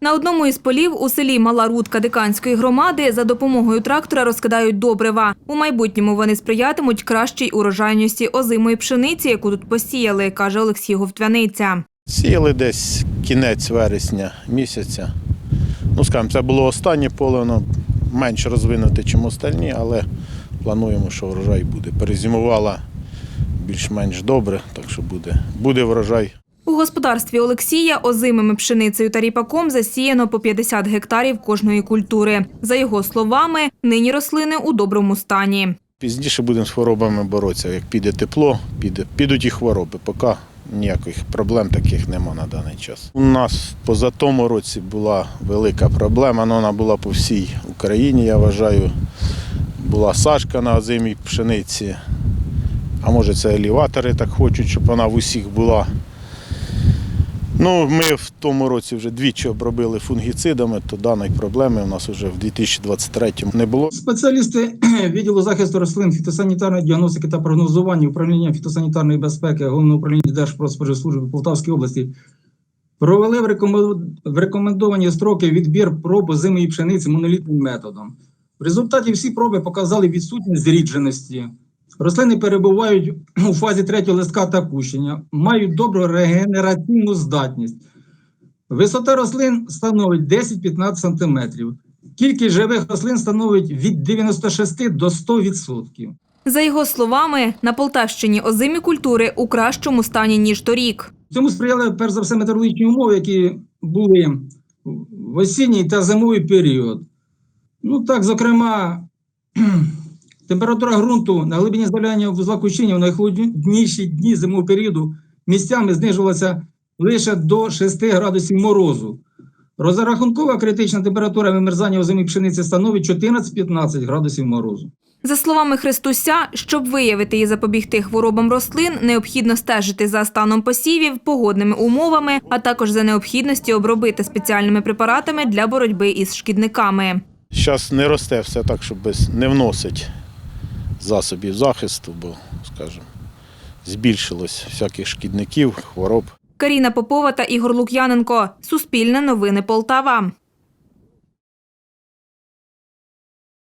На одному із полів у селі Мала Рудка Диканської громади за допомогою трактора розкидають добрива. У майбутньому вони сприятимуть кращій урожайності озимої пшениці, яку тут посіяли, каже Олексій Говтвяниця. Сіяли десь кінець вересня місяця. Ну, скажімо, це було останнє поле, воно менш розвинуте, ніж остальні, але плануємо, що врожай буде. Перезимувала більш-менш добре, так що буде, буде врожай. Господарстві Олексія озимими пшеницею та ріпаком засіяно по 50 гектарів кожної культури. За його словами, нині рослини у доброму стані. Пізніше будемо з хворобами боротися. Як піде тепло, підуть і хвороби. Поки ніяких проблем таких нема на даний час. У нас поза тому році була велика проблема, але вона була по всій Україні, я вважаю. Була сашка на озимій пшениці. А може це елеватори так хочуть, щоб вона в усіх була. Ну, ми в тому році вже двічі обробили фунгіцидами, то даної проблеми у нас вже в 2023 не було. Спеціалісти відділу захисту рослин, фітосанітарної діагностики та прогнозування управління фітосанітарної безпеки Головного управління Держпродспоживслужби Полтавської області провели в рекомен- рекомендовані строки відбір проб озимої пшениці монолітним методом. В результаті всі проби показали відсутність зрідженості. Рослини перебувають у фазі третього листка та кущення, мають добру регенераційну здатність. Висота рослин становить 10-15 см. Кількість живих рослин становить від 96 до 100%. За його словами, на Полтавщині озимі культури у кращому стані ніж торік. Цьому сприяли перш за все метеорологічні умови, які були в осінній та зимовий період. Ну так, зокрема, температура ґрунту на глибині здоляння вузла кущення в найхолодніші дні зимового періоду місцями знижувалася лише до 6 градусів морозу. Розрахункова критична температура вимерзання озимої пшениці становить 14-15 градусів морозу. За словами Христуся, щоб виявити і запобігти хворобам рослин, необхідно стежити за станом посівів, погодними умовами, а також за необхідності обробити спеціальними препаратами для боротьби із шкідниками. Зараз не росте все так, щоб без, не вносить засобів захисту, бо, скажімо, збільшилось всяких шкідників, хвороб. Каріна Попова та Ігор Лук'яненко. Суспільне новини Полтава.